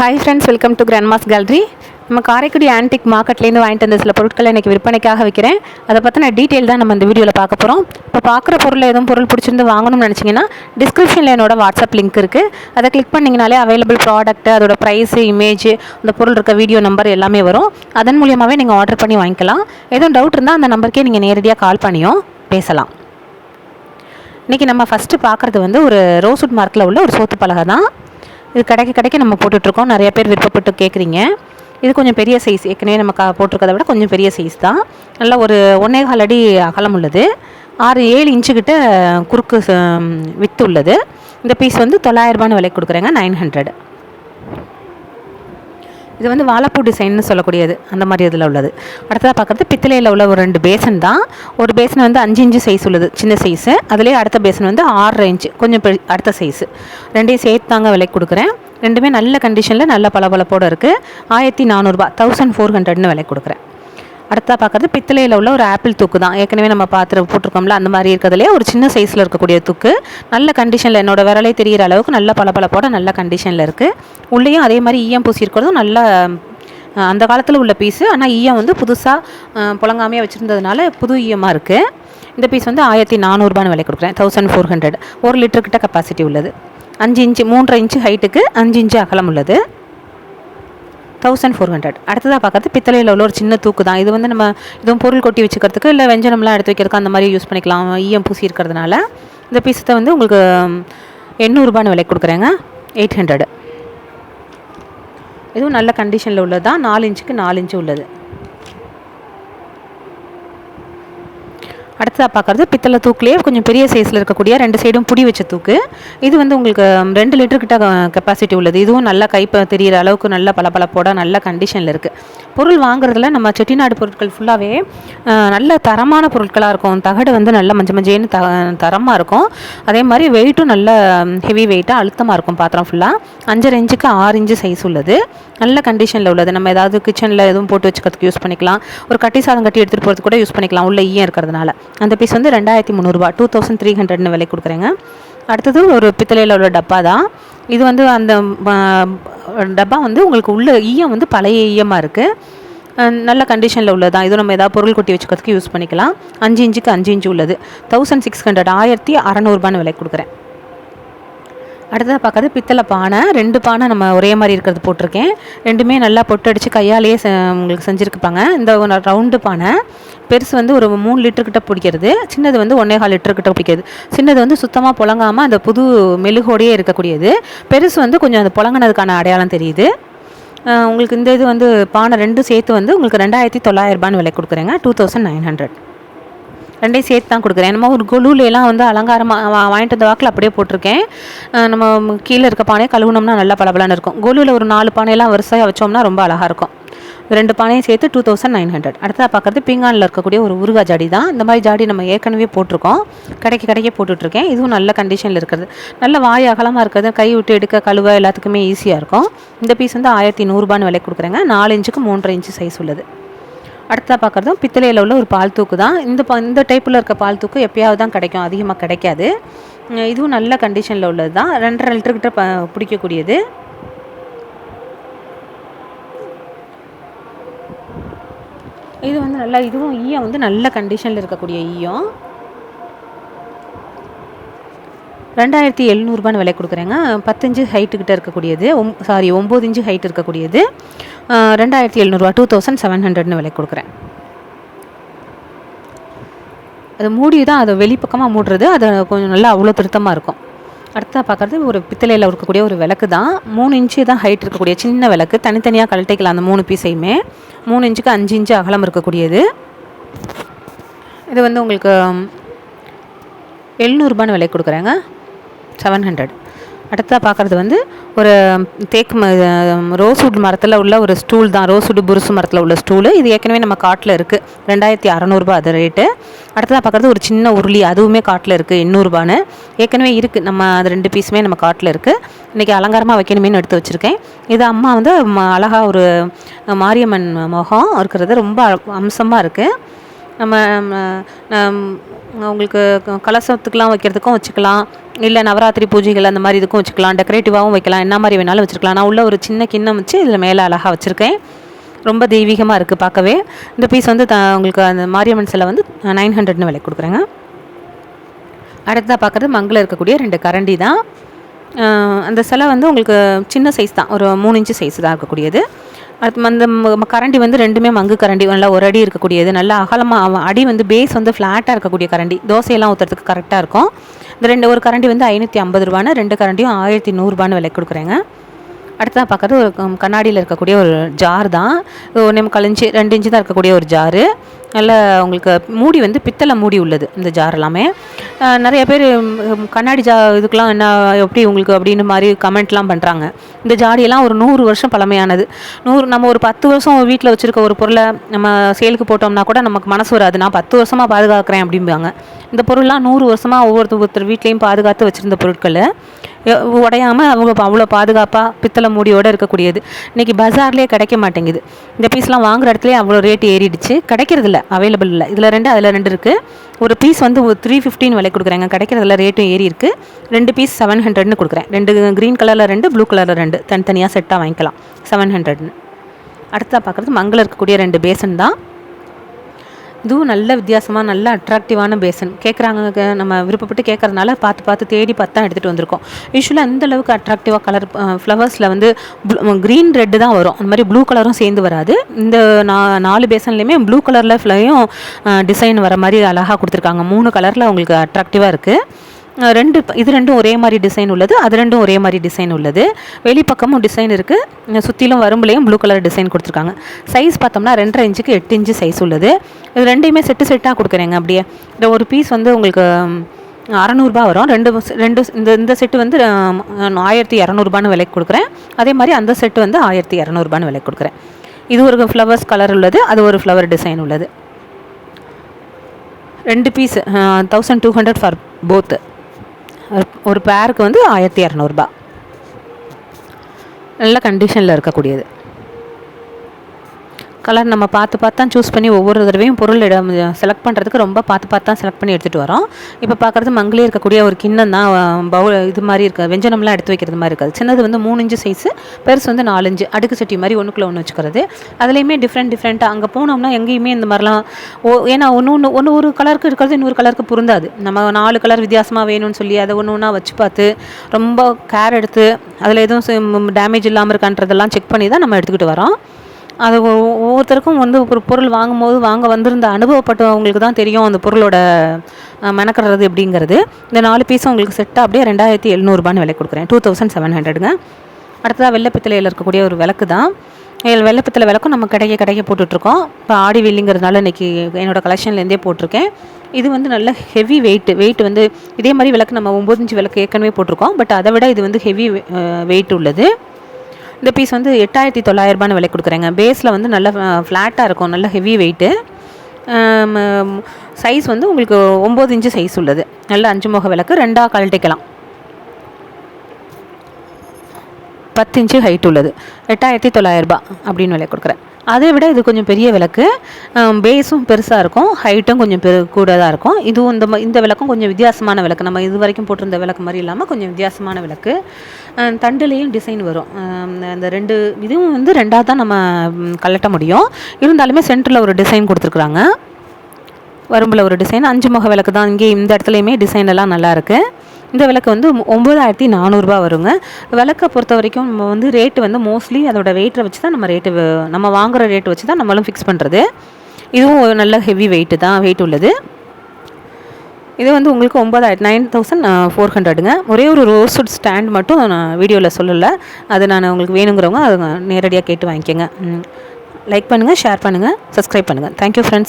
Hi friends welcome to grandma's gallery நம்ம Karaikudi antique மார்க்கெட்லேருந்து வாங்கிட்டு வந்த சில பொருட்களை இன்றைக்கி விற்பனைக்காக வைக்கிறேன். அதை பற்றின டீட்டெயில் தான் நம்ம இந்த வீடியோவில் பார்க்க போகிறோம் இப்போ பார்க்குற பொருள் எதுவும் பொருள் பிடிச்சிருந்து வாங்கணும்னு நினச்சிங்கன்னா டிஸ்கிரிப்ஷனில் என்னோட வாட்ஸ்அப் லிங்க் இருக்குது அதை கிளிக் பண்ணிங்கனாலே அவைலபிள் ப்ராடக்ட் அதோட ப்ரைஸு இமேஜ் அந்த பொருள் இருக்க வீடியோ நம்பர் எல்லாமே வரும். அதன் மூலியமாகவே நீங்கள் ஆர்டர் பண்ணி வாங்கிக்கலாம். எதுவும் டவுட் இருந்தால் அந்த நம்பருக்கே நீங்கள் நேரடியாக கால் பண்ணியும் பேசலாம். இன்றைக்கி நம்ம ஃபஸ்ட்டு பார்க்குறது வந்து ஒரு ரோஸ்வுட் மார்க்கில் உள்ள ஒரு சோத்து பலகை தான். இது கடைக்கு கடைக்கு நம்ம போட்டுட்ருக்கோம். நிறைய பேர் விருப்பப்பட்டு கேட்குறீங்க. இது கொஞ்சம் பெரிய சைஸ் ஏற்கனவே நம்ம க போட்டிருக்கதை விட கொஞ்சம் பெரிய சைஸ் தான். நல்லா ஒரு ஒன்றே கால் அடி அகலம் உள்ளது. ஆறு ஏழு இன்ச்சு கிட்ட குறுக்கு வித்து உள்ளது. இந்த பீஸ் வந்து தொள்ளாயிரரூபான்னு விலைக்கு கொடுக்குறேங்க. நைன் ஹண்ட்ரட் இது வந்து வாழைப்பூ டிசைன்னு சொல்லக்கூடியது. அந்த மாதிரி இதில் உள்ளது. அடுத்ததாக பார்க்குறது பித்தளையில் உள்ள ஒரு ரெண்டு பேசன் தான். ஒரு பேசன் வந்து அஞ்சு இன்ச்சு சைஸ் உள்ளது. சின்ன சைஸு அதுலேயே அடுத்த பேசன் வந்து ஆறரை இன்ச்சு. கொஞ்சம் பெரிய அடுத்த சைஸு ரெண்டையும் சேர்த்து தாங்க விலைக்கு கொடுக்குறேன். ரெண்டுமே நல்ல கண்டிஷனில் நல்ல பளபளப்போடு இருக்குது ஆயிரத்தி நானூறுரூபா தௌசண்ட் ஃபோர் ஹண்ட்ரட்னு விலை கொடுக்குறேன். அடுத்தா பார்க்குறது பித்தளையில் உள்ள ஒரு ஆப்பிள் தூக்கு தான் ஏற்கனவே நம்ம பார்த்து போட்டிருக்கோம்ல அந்த மாதிரி இருக்கிறதுலே ஒரு சின்ன சைஸில் இருக்கக்கூடிய தூக்கு. நல்ல கண்டிஷனில் என்னோட விரலே தெரிகிற அளவுக்கு நல்ல பளபளப்போட நல்ல கண்டிஷனில் இருக்குது உள்ளேயும் அதே மாதிரி ஈயம் பூசி இருக்கிறதும் நல்ல அந்த காலத்தில் உள்ள பீஸு ஆனால் ஈயம் வந்து புதுசாக புழங்காமையாக வச்சுருந்ததுனால புது ஈயமாக இருக்குது இந்த பீஸ் வந்து ஆயிரத்தி நானூறுபான்னு விலை கொடுக்குறேன். தௌசண்ட் ஃபோர் ஹண்ட்ரட் ஒரு லிட்டர்கிட்ட கெப்பாசிட்டி உள்ளது. அஞ்சு இன்ச்சு மூன்றரை இன்ச்சு ஹைட்டுக்கு அஞ்சு இன்ச்சு அகலம் உள்ளது. தௌசண்ட் ஃபோர் ஹண்ட்ரட் அடுத்ததாக பார்க்கறது பித்தளையில் உள்ள ஒரு சின்ன தூக்கு தான் இது வந்து நம்ம இதுவும் பொருள் கொட்டி வச்சுக்கிறதுக்கு இல்லை வெஞ்சனம்லாம் எடுத்து வைக்கிறதுக்கு அந்த மாதிரி யூஸ் பண்ணிக்கலாம். ஈயம் பூசி இருக்கிறதுனால. இந்த பீஸத்தை வந்து உங்களுக்கு எண்ணூறுபான்னு விலை கொடுக்குறேங்க. எயிட் ஹண்ட்ரட் இதுவும் நல்ல கண்டிஷனில் உள்ளது தான் நாலு இன்ச்சுக்கு நாலு இன்ச்சு உள்ளது. அடுத்ததாக பார்க்குறது பித்தளை தூக்குலேயே கொஞ்சம் பெரிய சைஸில் இருக்கக்கூடிய ரெண்டு சைடும் புடி வச்ச தூக்கு. இது வந்து உங்களுக்கு ரெண்டு லிட்டர் கிட்ட கெப்பாசிட்டி உள்ளது. இதுவும் நல்லா கைப்ப தெரியிற அளவுக்கு நல்ல பளபளப்போட நல்ல கண்டிஷனில் இருக்குது பொருள் வாங்குறதுல நம்ம செட்டிநாடு பொருட்கள் ஃபுல்லாகவே நல்ல தரமான பொருட்களாக இருக்கும். தகடு வந்து நல்ல மஞ்சள் மஞ்சேன்னு த தரமாக இருக்கும். அதே மாதிரி வெயிட்டும் நல்ல ஹெவி வெயிட்டாக அழுத்தமாக இருக்கும் பாத்திரம் ஃபுல்லாக அஞ்சரை இன்ச்சுக்கு ஆறு இன்ச்சு சைஸ் உள்ளது. நல்ல கண்டிஷனில் உள்ளது. நம்ம ஏதாவது கிச்சனில் எதுவும் போட்டு வச்சுக்கிறதுக்கு யூஸ் பண்ணிக்கலாம். ஒரு கட்டி சாதம் கட்டி எடுத்துகிட்டு போகிறதுக்கு கூட யூஸ் பண்ணிக்கலாம். உள்ள ஈயம் இருக்கிறதுனால. அந்த பீஸ் வந்து ரெண்டாயிரத்தி முந்நூறுரூபா டூ தௌசண்ட் த்ரீ ஹண்ட்ரட்னு விலை கொடுக்குறேங்க. அடுத்தது ஒரு பித்தளையில் உள்ள டப்பா தான். இது வந்து அந்த டப்பா வந்து உங்களுக்கு உள்ள ஈயம் வந்து பழைய ஈயமாக இருக்குது நல்ல கண்டிஷனில் உள்ளது? தான் இது நம்ம ஏதாவது பொருள் கொட்டி வச்சுக்கிறதுக்கு யூஸ் பண்ணிக்கலாம். அஞ்சு இன்ச்சுக்கு அஞ்சு இன்ச்சு உள்ளது. தௌசண்ட் சிக்ஸ் ஹண்ட்ரட் ஆயிரத்தி அறநூறுபான்னு விலை கொடுக்குறேன். அடுத்ததாக பார்க்கறது பித்தளை பானை. ரெண்டு பானை நம்ம ஒரே மாதிரி இருக்கிறது போட்டிருக்கேன். ரெண்டுமே நல்லா பொட்டு அடித்து கையாலேயே செ- உங்களுக்கு செஞ்சுருக்குப்பாங்க இந்த ரவுண்டு பானை. பெருசு வந்து ஒரு மூணு லிட்டர் கிட்ட பிடிக்கிறது. சின்னது வந்து ஒன்றே கால் லிட்டர் கிட்ட பிடிக்கிறது. சின்னது வந்து சுத்தமாக புழங்காமல் அந்த புது மெழுகோடையே இருக்கக்கூடியது. பெருசு வந்து கொஞ்சம் அந்த புழங்கினதுக்கான அடையாளம் தெரியுது. உங்களுக்கு இந்த இது வந்து பானை ரெண்டும் சேர்த்து வந்து உங்களுக்கு ரெண்டாயிரத்தி தொள்ளாயிரரூபான்னு விலை கொடுக்குறேங்க. Two thousand nine hundred. ரெண்டையும் சேர்த்து தான் கொடுக்குறேன். நம்ம ஒரு கொலுலாம் வந்து அலங்காரமாக வாங்கிட்டு வந்த வாக்கில் அப்படியே போட்டிருக்கேன். நம்ம கீழே இருக்க பானையை கழுவுனோம்னா நல்லா பளபளன்னு இருக்கும். கொலுவில் ஒரு நாலு பானையெல்லாம் வரிசையாக வச்சோம்னா ரொம்ப அழகாக இருக்கும். ரெண்டு பானையும் சேர்த்து டூ தௌசண்ட் நைன் ஹண்ட்ரட் அடுத்ததாக பார்க்குறது பீங்கானில் இருக்கக்கூடிய ஒரு உருகா ஜாடி தான். இந்த மாதிரி ஜாடி நம்ம ஏற்கனவே போட்டிருக்கோம். கடைக்கு கடைக்கே போட்டுட்ருக்கேன். இதுவும் நல்ல கண்டிஷனில் இருக்கிறது. நல்ல வாய் அகலமாக இருக்கிறது. கை விட்டு எடுக்க கழுவ எல்லாத்துக்குமே ஈஸியாக இருக்கும். இந்த பீஸ் வந்து ஆயிரத்தி நூறுரூபான்னு விலை கொடுக்குறேங்க. நாலு இன்ச்சுக்கு மூன்றரை இன்ச்சு சைஸ் உள்ளது. அடுத்ததாக பார்க்குறதும் பித்தளையில் உள்ள ஒரு பால் தூக்கு தான். இந்த பா இந்த டைப்பில் இருக்க பால் தூக்கு எப்பயாவது தான் கிடைக்கும். அதிகமாக கிடைக்காது. இதுவும் நல்ல கண்டிஷனில் உள்ளது தான். ரெண்டரை லிட்டர்கிட்ட ப பிடிக்கக்கூடியது. இது வந்து நல்லா இதுவும் ஈயம் வந்து நல்ல கண்டிஷனில் இருக்கக்கூடிய ஈயம். ரெண்டாயிரத்தி எழுநூறுபான்னு விலை கொடுக்குறேங்க. பத்தஞ்சு ஹைட்டுக்கிட்ட இருக்கக்கூடியது. ஒம் சாரி ஒம்பது இன்ச்சு ஹைட் இருக்கக்கூடியது. ரெண்டாயிரத்தி எழுநூறுவா டூ தௌசண்ட் செவன் ஹண்ட்ரட்னு விலை கொடுக்குறேன். அது மூடி தான் அதை வெளிப்பக்கமாக மூடுறது அது கொஞ்சம் நல்லா அவ்வளோ திருத்தமாக இருக்கும். அடுத்ததாக பார்க்குறது ஒரு பித்தளையில் இருக்கக்கூடிய ஒரு விளக்கு தான் மூணு இன்ச்சு தான் ஹைட் இருக்கக்கூடிய சின்ன விளக்கு. தனித்தனியாக கழட்டிக்கலாம் அந்த மூணு பீஸையுமே. மூணு இன்ச்சுக்கு அஞ்சு இன்ச்சு அகலம் இருக்கக்கூடியது. இது வந்து உங்களுக்கு எழுநூறுபான்னு விலை கொடுக்குறேங்க. செவன் ஹண்ட்ரட் அடுத்ததாக பார்க்குறது வந்து ஒரு தேக்கு ரோஸ்வுட் மரத்தில் உள்ள ஒரு ஸ்டூல் தான். ரோஸ்வுட் புருசு மரத்தில் உள்ள ஸ்டூலு. இது ஏற்கனவே நம்ம காட்டில் இருக்குது ரெண்டாயிரத்தி அறநூறுபா அது ரேட்டு. அடுத்ததாக பார்க்குறது ஒரு சின்ன உருளி. அதுவுமே காட்டில் இருக்குது எண்ணூறுபான்னு. ஏற்கனவே இருக்குது நம்ம அது ரெண்டு பீஸுமே நம்ம காட்டில் இருக்குது இன்றைக்கி அலங்காரமாக வைக்கணுமேனு எடுத்து வச்சுருக்கேன். இது அம்மா வந்து ம- அழகா ஒரு மாரியம்மன் முகம் இருக்கிறது ரொம்ப அம்சமாக இருக்குது நம்ம உங்களுக்கு க- வைக்கிறதுக்கும் வச்சுக்கலாம். இல்லை நவராத்திரி பூஜைகள் அந்த மாதிரி இதுக்கும் வச்சுக்கலாம். டெக்கரேட்டிவாகவும் வைக்கலாம். என்ன மாதிரி வேணாலும் வச்சுருக்கலாம் நான் உள்ள ஒரு சின்ன கிண்ணம் வச்சு இதில் மேலே அழகாக வச்சுருக்கேன். ரொம்ப தெய்வீகமாக இருக்குது பார்க்கவே. இந்த பீஸ் வந்து த உங்களுக்கு அந்த மாரியம்மன் சிலை வந்து நைன் ஹண்ட்ரட்னு விலை கொடுக்குறேங்க. அடுத்ததாக பார்க்குறது மங்கில் இருக்கக்கூடிய ரெண்டு கரண்டி தான். அந்த சிலை வந்து உங்களுக்கு சின்ன சைஸ் தான். ஒரு மூணு இன்ச்சு சைஸ் தான் இருக்கக்கூடியது. அடுத்து அந்த கரண்டி வந்து ரெண்டுமே மங்கு கரண்டி. நல்லா ஒரு அடி இருக்கக்கூடியது. நல்லா அகலமாக அடி வந்து பேஸ் வந்து ஃப்ளாட்டாக இருக்கக்கூடிய கரண்டி. தோசையெல்லாம் ஊற்றுறதுக்கு கரெக்டாக இருக்கும். இந்த ரெண்டு ஒரு கரண்டி வந்து ஐநூற்றி ஐம்பது ரூபான்னு ரெண்டு கரண்டியும் ஆயிரத்தி நூறுரூபான்னு விலை கொடுக்குறேங்க. அடுத்ததாக பார்க்குறது ஒரு கண்ணாடியில் இருக்கக்கூடிய ஒரு ஜார் தான். ஒன்றே கழிஞ்சு ரெண்டு இன்ச்சு தான் இருக்கக்கூடிய ஒரு ஜாரு நல்ல உங்களுக்கு மூடி வந்து பித்தளை மூடி உள்ளது இந்த ஜார் எல்லாமே. நிறைய பேர் கண்ணாடி ஜா இதுக்கெலாம் என்ன எப்படி உங்களுக்கு அப்படின்னு மாதிரி கமெண்ட்லாம் பண்ணுறாங்க இந்த ஜாடியெல்லாம் ஒரு நூறு வருஷம் பழமையானது. நூறு நம்ம ஒரு பத்து வருஷம் வீட்டில் வச்சுருக்க ஒரு பொருளை நம்ம சேலுக்கு போட்டோம்னா கூட நமக்கு மனசு வராது. நான் பத்து வருஷமாக பாதுகாக்கிறேன் அப்படிம்பாங்க. இந்த பொருள்லாம் நூறு வருஷமாக ஒவ்வொருத்தர் ஒருத்தர் வீட்லேயும் பாதுகாத்து வச்சுருந்த பொருட்களை. உடையாமல் உடையாம அவங்க அவ்வளோ பாதுகாப்பாக பித்தளை மூடியோடு இருக்கக்கூடியது. இன்றைக்கி பஜார்லேயே கிடைக்க மாட்டேங்குது. இந்த பீஸ்லாம் வாங்குகிற இடத்துல அவ்வளோ ரேட் ஏறிடுச்சு. கிடைக்கிறதில்ல அவைலபிள் இல்லை. இதில் ரெண்டு அதில் ரெண்டு இருக்குது ஒரு பீஸ் வந்து ஒரு த்ரீ ஃபிஃப்டின் விலை கொடுக்குறாங்க. கிடைக்கிறதுல ரேட்டும் ஏறி இருக்குது ரெண்டு பீஸ் செவன் ஹண்ட்ரட்னு கொடுக்குறேன். ரெண்டு க்ரீன் கலரில் ரெண்டு ப்ளூ கலரில் ரெண்டு. தனித்தனியாக செட்டாக வாங்கிக்கலாம். செவன் ஹண்ட்ரட்னு அடுத்ததாக பார்க்குறது மங்கள இருக்கக்கூடிய ரெண்டு பேசன் தான். இதுவும் நல்ல வித்தியாசமாக நல்ல அட்ராக்டிவான பேசன் கேட்குறாங்க நம்ம விருப்பப்பட்டு கேட்குறதுனால பார்த்து பார்த்து தேடி பார்த்து தான் எடுத்துகிட்டு வந்திருக்கோம். யூஸ்வலாக அந்த அளவுக்கு அட்ராக்டிவாக கலர் ஃப்ளவர்ஸில் வந்து க்ரீன் ரெட்டு தான் வரும். அந்த மாதிரி ப்ளூ கலரும் சேர்ந்து வராது. இந்த நா நாலு பேசன்லேயுமே ப்ளூ கலரில் ஃப்ளையும் டிசைன் வர மாதிரி அழகாக கொடுத்துருக்காங்க. மூணு கலரில் உங்களுக்கு அட்ராக்டிவாக இருக்குது ரெண்டு இது ரெண்டும் ஒரே மாதிரி டிசைன் உள்ளது அது ரெண்டும் ஒரே மாதிரி டிசைன் உள்ளது. வெளிப்பக்கமும் டிசைன் இருக்குது சுற்றிலும் வரம்புலையும் ப்ளூ கலர் டிசைன் கொடுத்துருக்காங்க. சைஸ் பார்த்தோம்னா ரெண்டரை இன்ச்சுக்கு எட்டு இன்ச்சு சைஸ் உள்ளது. இது ரெண்டையுமே செட்டு செட்டாக கொடுக்குறேங்க அப்படியே. இந்த ஒரு பீஸ் வந்து உங்களுக்கு அறநூறுபா வரும். ரெண்டு ரெண்டு இந்த இந்த செட்டு வந்து ஆயிரத்தி இரநூறுபான்னு விலைக்கு கொடுக்குறேன். அதே மாதிரி அந்த செட்டு வந்து ஆயிரத்தி இரநூறுபான்னு விலைக்கு கொடுக்குறேன். இது ஒரு ஃப்ளவர்ஸ் கலர் உள்ளது அது ஒரு ஃப்ளவர் டிசைன் உள்ளது. ரெண்டு piece thousand two hundred for both ஒரு பேருக்கு வந்து ஆயிரத்தி இரநூறுபா. நல்ல கண்டிஷனில் இருக்கக்கூடியது. கலர் நம்ம பார்த்து பார்த்து தான் சூஸ் பண்ணி ஒவ்வொரு தடவையும் பொருள் இடம் செலக்ட் பண்ணுறதுக்கு ரொம்ப பார்த்து பார்த்து தான் செலக்ட் பண்ணி எடுத்துகிட்டு வரோம். இப்போ பார்க்குறது மங்களே இருக்கக்கூடிய ஒரு கிண்ணம் தான் பவுல் இது மாதிரி இருக்க. வெஞ்சனம்லாம் எடுத்து வைக்கிறது மாதிரி இருக்காது. சின்னது வந்து மூணு இஞ்சு சைஸு பெருசு வந்து நாலஞ்சு அடுக்கு சட்டி மாதிரி ஒன்றுக்குள்ளே ஒன்று வச்சுக்கிறது. அதுலேயுமே டிஃப்ரெண்ட் டிஃப்ரெண்ட்டாக அங்கே போனோம்னா எங்கேயுமே இந்த மாதிரிலாம் ஓ ஏன்னா ஒன்று ஒன்று ஒன்று ஒரு கலருக்கு இருக்கிறது இன்னொரு கலருக்கு பொருந்தாது. நம்ம நாலு கலர் வித்தியாசமாக வேணும்னு சொல்லி அதை ஒன்று ஒன்றா வச்சு பார்த்து ரொம்ப கேர் எடுத்து அதில் எதுவும் டேமேஜ் இல்லாமல் இருக்கான்றதெல்லாம் செக் பண்ணி தான் நம்ம எடுத்துக்கிட்டு வரோம். அது ஒ- ஒவ்வொருத்தருக்கும் வந்து ஒரு பொருள் வாங்கும்போது வாங்க வந்திருந்த அனுபவப்பட்டவங்களுக்கு தான் தெரியும் அந்த பொருளோட மெனக்கிறது மெனக்கடுறது எப்படிங்கிறது. இந்த நாலு பீஸும் உங்களுக்கு செட்டாக அப்படியே ரெண்டாயிரத்தி எழுநூறுபான்னு விலை கொடுக்குறேன். டூ தௌசண்ட் செவன் ஹண்ட்ரடுங்க அடுத்ததாக வெள்ளப்பித்தலையில் இருக்கக்கூடிய ஒரு விளக்கு தான். இதில் விளக்கும் நம்ம கிடைக்க கடையை போட்டுட்ருக்கோம். இப்போ ஆடி வெள்ளிங்கிறதுனால இன்றைக்கி என்னோடய கலெக்ஷன்லேருந்தே போட்டிருக்கேன். இது வந்து நல்ல ஹெவி வெயிட் வெயிட் வந்து இதே மாதிரி விளக்கு நம்ம ஒம்பது இன்ச்சு விளக்கு ஏற்கனவே போட்டிருக்கோம். பட் அதை விட இது வந்து ஹெவி வெயிட் உள்ளது. இந்த பீஸ் வந்து எட்டாயிரத்தி தொள்ளாயிரரூபான்னு விலை கொடுக்குறேங்க. பேஸில் வந்து நல்ல ஃப்ளாட்டாக இருக்கும் நல்ல ஹெவி வெயிட்டு சைஸ் வந்து உங்களுக்கு ஒம்பது இன்ச்சு சைஸ் உள்ளது. நல்ல அஞ்சு முக விளக்கு ரெண்டாக கழட்டிக்கலாம் பத்து இன்ச்சு ஹைட் உள்ளது. எட்டாயிரத்தி தொள்ளாயிரரூபா அப்படின்னு விலை கொடுக்குறேன். அதை விட இது கொஞ்சம் பெரிய விளக்கு. பேஸும் பெருசாக இருக்கும். ஹைட்டும் கொஞ்சம் பெரு கூட தான் இருக்கும். இதுவும் இந்த ம- இந்த விளக்கும் கொஞ்சம் வித்தியாசமான விளக்கு. நம்ம இது வரைக்கும் போட்டிருந்த விளக்கு மாதிரி இல்லாமல் கொஞ்சம் வித்தியாசமான விளக்கு. தண்டுலேயும் டிசைன் வரும். அஹ் அந்த ரெண்டு இதுவும் வந்து ரெண்டாக தான் நம்ம கலட்ட கழட்ட முடியும். இருந்தாலுமே சென்டரில் ஒரு டிசைன் கொடுத்துருக்குறாங்க. வரும்பில் ஒரு டிசைன் அஞ்சு முக விளக்கு தான். இங்கே இந்த இடத்துலையுமே டிசைன் எல்லாம் நல்லாயிருக்கு இந்த விளக்கு வந்து ஒம்பதாயிரத்தி நானூறுரூபா வருங்க. விளக்கை பொறுத்த வரைக்கும் நம்ம வந்து ரேட்டு வந்து மோஸ்ட்லி அதோட வெயிட்டை வச்சு தான் நம்ம ரேட்டு நம்ம வாங்குற ரேட்டு வச்சு தான் நம்மளும் ஃபிக்ஸ் பண்ணுறது இதுவும் ஒரு நல்ல ஹெவி வெயிட்டு தான் வெயிட் உள்ளது. இது வந்து உங்களுக்கு ஒம்பதாயிரத்து நைன் தௌசண்ட் ஃபோர் ஹண்ட்ரடுங்க ஒரே ஒரு ரோஸ்வுட் ஸ்டாண்ட் மட்டும் நான் வீடியோவில் சொல்லலை. அது நான் உங்களுக்கு வேணுங்கிறவங்க அதை நேரடியாக கேட்டு வாங்கிக்கோங்க. லைக் பண்ணுங்கள் ஷேர் பண்ணுங்கள் சப்ஸ்கிரைப் பண்ணுங்கள் தேங்க்யூ ஃப்ரெண்ட்ஸ்